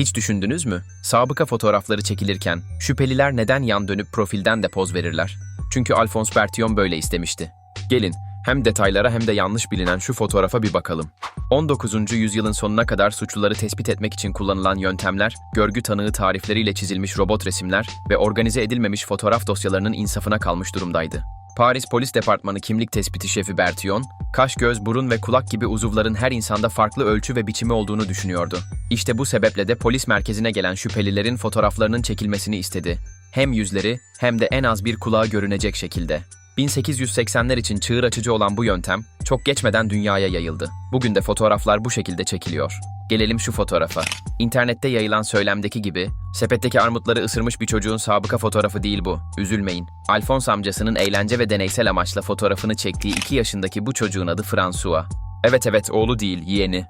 Hiç düşündünüz mü? Sabıka fotoğrafları çekilirken şüpheliler neden yan dönüp profilden de poz verirler? Çünkü Alphonse Bertillon böyle istemişti. Gelin, hem detaylara hem de yanlış bilinen şu fotoğrafa bir bakalım. 19. yüzyılın sonuna kadar suçluları tespit etmek için kullanılan yöntemler, görgü tanığı tarifleriyle çizilmiş robot resimler ve organize edilmemiş fotoğraf dosyalarının insafına kalmış durumdaydı. Paris Polis Departmanı kimlik tespiti şefi Bertillon, kaş, göz, burun ve kulak gibi uzuvların her insanda farklı ölçü ve biçimi olduğunu düşünüyordu. İşte bu sebeple de polis merkezine gelen şüphelilerin fotoğraflarının çekilmesini istedi. Hem yüzleri hem de en az bir kulağı görünecek şekilde. 1880'ler için çığır açıcı olan bu yöntem çok geçmeden dünyaya yayıldı. Bugün de fotoğraflar bu şekilde çekiliyor. Gelelim şu fotoğrafa. İnternette yayılan söylemdeki gibi, sepetteki armutları ısırmış bir çocuğun sabıka fotoğrafı değil bu. Üzülmeyin. Alphonse amcasının eğlence ve deneysel amaçla fotoğrafını çektiği 2 yaşındaki bu çocuğun adı François. Evet evet oğlu değil, yeğeni.